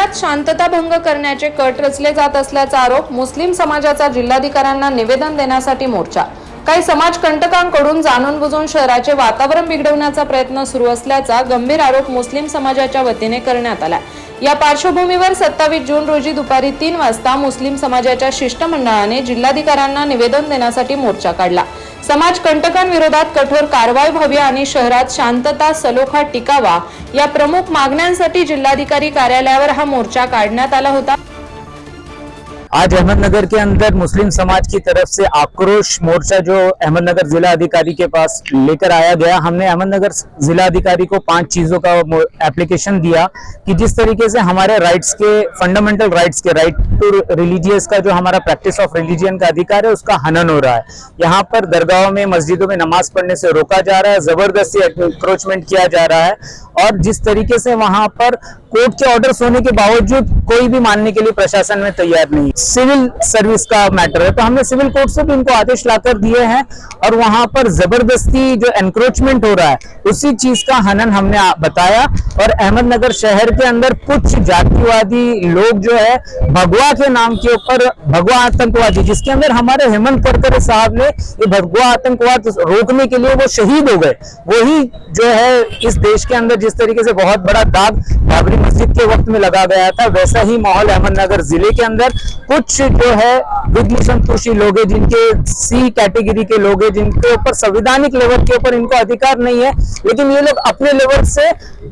शहरात शांतता भंग करण्याचे कट रचले जात असल्याचा आरोप मुस्लिम समाजाचा जिल्हाधिकाऱ्यांना निवेदन देण्यासाठी मोर्चा. काही समाजकंटकांकडून जाणून बुजून शहराचे वातावरण बिघडवण्याचा प्रयत्न सुरू असल्याचा गंभीर आरोप मुस्लिम समाजाच्या वतीने करण्यात आला. या पार्श्वभूमीवर सत्तावीस जून रोजी दुपारी तीन वाजता मुस्लिम समाजाच्या शिष्टमंडळाने जिल्हाधिकाऱ्यांना निवेदन देण्यासाठी मोर्चा काढला. समाज कंटकांविरोधात कठोर कारवाई व्हावी आणि शहरात शांतता सलोखा टिकावा या प्रमुख मागण्यांसाठी जिल्हाधिकारी कार्यालयावर हा मोर्चा काढण्यात आला होता. आज अहमदनगर के अंदर मुस्लिम समाज की तरफ़ से आक्रोश मोर्चा जो अहमदनगर जिला अधिकारी के पास लेकर आया गया, हमने अहमदनगर जिला अधिकारी को पाँच चीज़ों का एप्लीकेशन दिया कि जिस तरीके से हमारे राइट्स के फंडामेंटल राइट्स के राइट टू रिलीजियस का जो हमारा प्रैक्टिस ऑफ़ रिलीजियन का अधिकार है, उसका हनन हो रहा है। यहाँ पर दरगाहों में, मस्जिदों में नमाज़ पढ़ने से रोका जा रहा है, ज़बरदस्ती एंक्रोचमेंट किया जा रहा है और जिस तरीके से वहाँ पर कोर्ट के ऑर्डर्स होने के बावजूद कोई भी मानने के लिए प्रशासन में तैयार नहीं सिविल सर्विस का मैटर है। तो हमने सिविल कोर्ट से भी इनको आदेश लाकर दिए हैं और वहाँ पर ज़बरदस्ती जो एनक्रोचमेंट हो रहा है, उसी चीज़ का हनन हमने बताया। और अहमदनगर शहर के अंदर कुछ जातिवादी लोग जो है, भगवा के नाम के ऊपर, भगवा आतंकवादी, जिसके अंदर हमारे हेमंत करकरे साहब ने ये भगवा आतंकवाद रोकने के लिए वो शहीद हो गए। वही जो है, इस देश के अंदर जिस तरीके से बहुत बड़ा दाग बाबरी मस्जिद के वक्त में लगा गया था, वैसा ही माहौल अहमदनगर ज़िले के अंदर कुछ जो है विघ्न तुषी लोग, जिनके सी कैटेगरी के लोग हैं जिनके ऊपर संविधानिक लेवल के ऊपर इनको अधिकार नहीं है, लेकिन ये लोग अपने लेवल से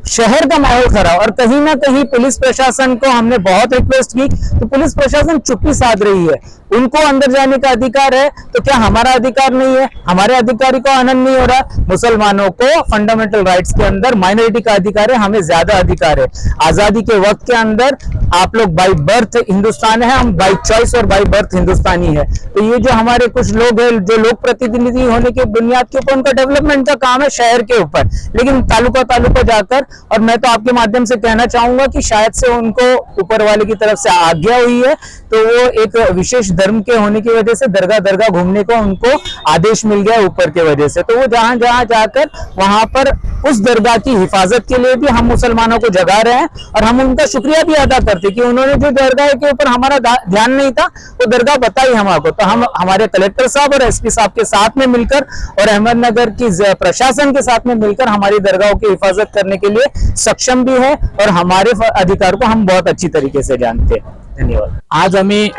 शहर का माहौल खराब, और कहीं ना कहीं पुलिस प्रशासन को हमने बहुत रिक्वेस्ट की तो पुलिस प्रशासन चुप्पी साध रही है। उनको अंदर जाने का अधिकार है तो क्या हमारा अधिकार नहीं है? हमारे अधिकारी को आनंद नहीं हो रहा। मुसलमानों को फंडामेंटल राइट्स के अंदर माइनॉरिटी का अधिकार है, हमें ज़्यादा अधिकार है। आज़ादी के वक्त के अंदर आप लोग बाई बर्थ हिंदुस्तान है, हम बाई चॉइस और बाई बर्थ हिंदुस्तानी है। तो ये जो हमारे कुछ लोग हैं, जो लोक प्रतिनिधि होने के बुनियाद के ऊपर उनका डेवलपमेंट का काम है शहर के ऊपर। लेकिन तालुका तालुका जाकर, और मैं तो आपके माध्यम से कहना चाहूँगा कि शायद से उनको ऊपर वाले की तरफ़ से आज्ञा हुई है तो वो एक विशेष धर्म के होने की वजह से, दरगाह दरगाह घूमने को उनको आदेश मिल गया ऊपर के वजह से। तो वो जहाँ जहाँ जाकर, वहाँ पर उस दरगाह की हिफाजत के लिए भी हम मुसलमानों को जगा रहे हैं, और हम उनका शुक्रिया भी अदा करते कि उन्होंने जो दरगाह के ऊपर हमारा धा- ध्यान नहीं था वो दरगाह बताई हमारे तो हम हमारे कलेक्टर साहब और एसपी साहब के साथ में मिलकर और अहमदनगर की प्रशासन के साथ में मिलकर हमारी दरगाहों की हिफाजत करने के लिए सक्षम भी है और हमारे अधिकार को हम बहुत अच्छी तरीके से जानते हैं। धन्यवाद। आज आम्ही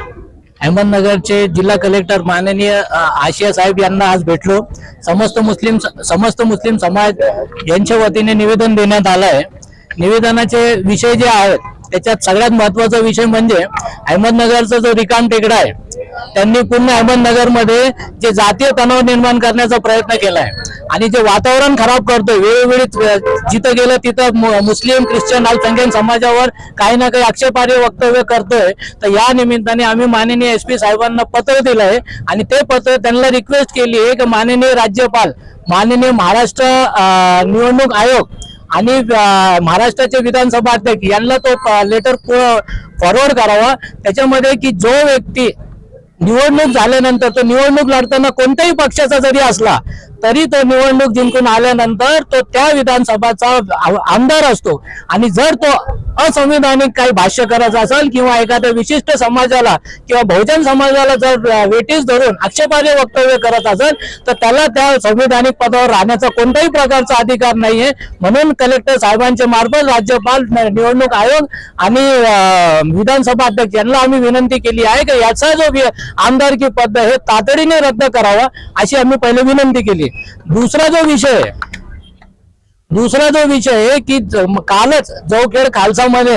अहमदनगरचे जिल्हा कलेक्टर माननीय आशिया साहेब यांना आज भेटलो. समस्त मुस्लिम समस्त मुस्लिम समाज यांच्या वतीने निवेदन देण्यात आलं आहे निवेदनाचे विषय जे आहेत त्याच्यात सगळ्यात महत्त्वाचा विषय म्हणजे अहमदनगरचा जो रिकाम टेकडा आहे त्यांनी पूर्ण अहमदनगरमध्ये जे जातीय तणाव निर्माण करण्याचा प्रयत्न केलाय. आणि जे वातावरण खराब करतोय वेळोवेळी जिथं गेलं तिथं मु- मुस्लिम ख्रिश्चन अल्पसंख्याक समाजावर काही ना काही आक्षेपार्ह वक्तव्य करतोय. तर या निमित्ताने आम्ही माननीय एस पी साहेबांना पत्र दिलं आहे आणि ते पत्र त्यांना रिक्वेस्ट केली आहे की माननीय राज्यपाल माननीय महाराष्ट्र निवडणूक आयोग आणि महाराष्ट्राच्या महाराष्ट्राचे विधानसभा अध्यक्ष यांना तो लेटर फॉरवर्ड करावा. त्याच्यामध्ये की जो व्यक्ती निवडणूक झाल्यानंतर तो निवडणूक लढताना कोणत्याही पक्षाचा जरी असला तरी तो निवडणूक जिंकून आल्यानंतर तो त्या विधानसभाचा आमदार असतो. आणि जर तो असंविधानिक काही भाष्य करायचं असेल किंवा एखाद्या विशिष्ट समाजाला किंवा बहुजन समाजाला जर वेटीस धरून आक्षेपार्ह वक्तव्य करत असेल तर त्याला त्या संविधानिक पदावर राहण्याचा कोणत्याही प्रकारचा अधिकार नाहीये. म्हणून कलेक्टर साहेबांच्या मार्फत राज्यपाल निवडणूक आयोग आणि विधानसभा अध्यक्ष यांना आम्ही विनंती केली आहे की याचा जो आमदारकी पद हे तातडीने रद्द करावं अशी आम्ही पहिले विनंती केली. दुसरा जो विषय दुसरा जो विषय आहे की कालच जवखेड खालसामध्ये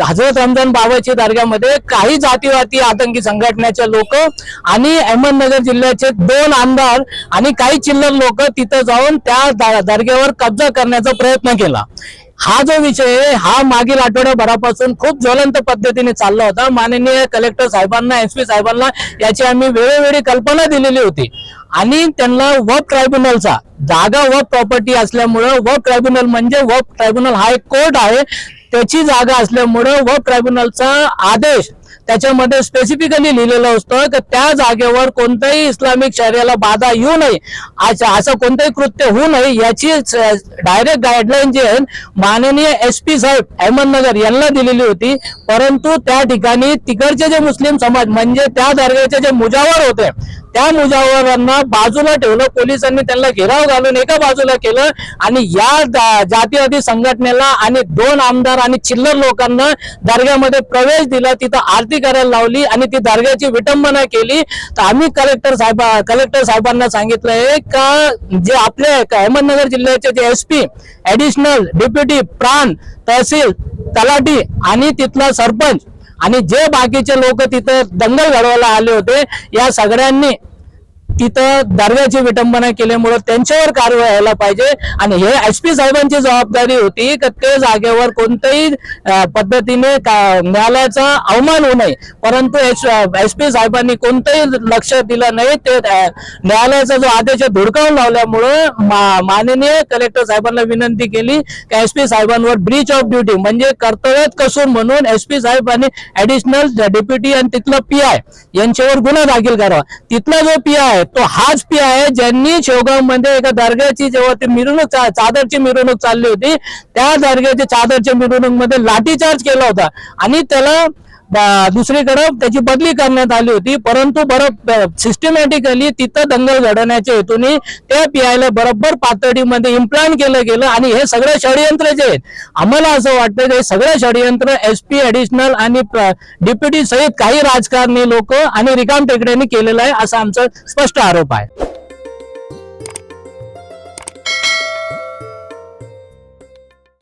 हजरत रमजान बाबाची दर्ग्यामध्ये काही जातीवादी आतंकी संघटनेचे लोक आणि अहमदनगर जिल्ह्याचे दोन आमदार आणि काही चिल्लर लोक तिथं जाऊन त्या दर्ग्यावर कब्जा करण्याचा प्रयत्न केला. हा जो विषय हा मागील आठवड्याभरापासून खूप ज्वलंत पद्धतीने चालला होता. माननीय कलेक्टर साहेबांना एस पी साहेबांना याची आम्ही वेळोवेळी कल्पना दिलेली होती. आणि त्यांना वब ट्रायब्युनलचा जागा व प्रॉपर्टी असल्यामुळं व ट्रायब्युनल म्हणजे व ट्रायब्युनल हा एक कोर्ट आहे. त्याची जागा असल्यामुळं व ट्रायब्युनलचा आदेश त्याच्यामध्ये स्पेसिफिकली लिहिलेलं असतं की त्या जागेवर कोणत्याही इस्लामिक शर्याला बाधा येऊ नये. असं असं कोणतंही कृत्य होऊ नये याची डायरेक्ट गाईडलाईन जी आहे माननीय एस पी साहेब अहमदनगर यांना दिलेली होती. परंतु त्या ठिकाणी तिकडचे जे मुस्लिम समाज म्हणजे त्या दर्ग्याचे जे मुजावर होते त्या मुजावरांना बाजूला ठेवलं पोलिसांनी त्यांना घेराव घालून एका बाजूला केलं आणि या जा- जातीवादी संघटनेला आणि दोन आमदार आणि चिल्लर लोकांना दर्ग्यामध्ये प्रवेश दिला तिथं आरती करायला लावली आणि ती दर्ग्याची विटंबना केली. तर आम्ही कलेक्टर साहेब कलेक्टर साहेबांना सांगितलंय का जे आपले अहमदनगर जिल्ह्याचे जे एस पी ऍडिशनल डेप्युटी प्राण तहसील तलाठी आणि तिथला सरपंच आणि जे बाकीचे लोक तिथं दंगल घडवायला आले होते या सगळ्यांनी तिथं दर्जाची विटंबना केल्यामुळं त्यांच्यावर कारवाई व्हायला पाहिजे. आणि हे एस पी साहेबांची जबाबदारी होती की ते जागेवर कोणत्याही पद्धतीने का- न्यायालयाचा अवमान होऊ नये. परंतु एस पी साहेबांनी कोणतंही लक्ष दिलं नाही. ते न्यायालयाचा जो आदेश धुडकावून लावल्यामुळं मा- माननीय कलेक्टर साहेबांना विनंती केली की एस पी साहेबांवर ब्रीच ऑफ ड्युटी म्हणजे कर्तव्यात कसून म्हणून एस पी साहेबांनी ऍडिशनल डेप्युटी आणि तिथलं पी आय यांच्यावर गुन्हा दाखल करावा. तिथला जो पी आहे तो हाच पी आहे ज्यांनी शेवगावमध्ये एका दर्ग्याची जेव्हा ती मिरवणूक चादरची मिरवणूक चालली होती त्या दर्ग्याच्या चादरच्या मिरवणूकमध्ये लाठीचार्ज केला होता. आणि त्याला दुसरीकडं त्याची बदली करण्यात आली होती. परंतु बरोबर सिस्टमॅटिकली तिथं दंगल घडवण्याच्या हेतूने त्या पीआयला बरोबर पातळीमध्ये इम्प्लांट केलं गेलं आणि हे सगळे षडयंत्र जे आहेत आम्हाला असं वाटतं की हे सगळे षडयंत्र एस ऍडिशनल आणि डेप्युटी सहित काही राजकारणी लोक आणि रिकाम टेकड्यांनी केलेलं आहे असा आमचा स्पष्ट आरोप आहे.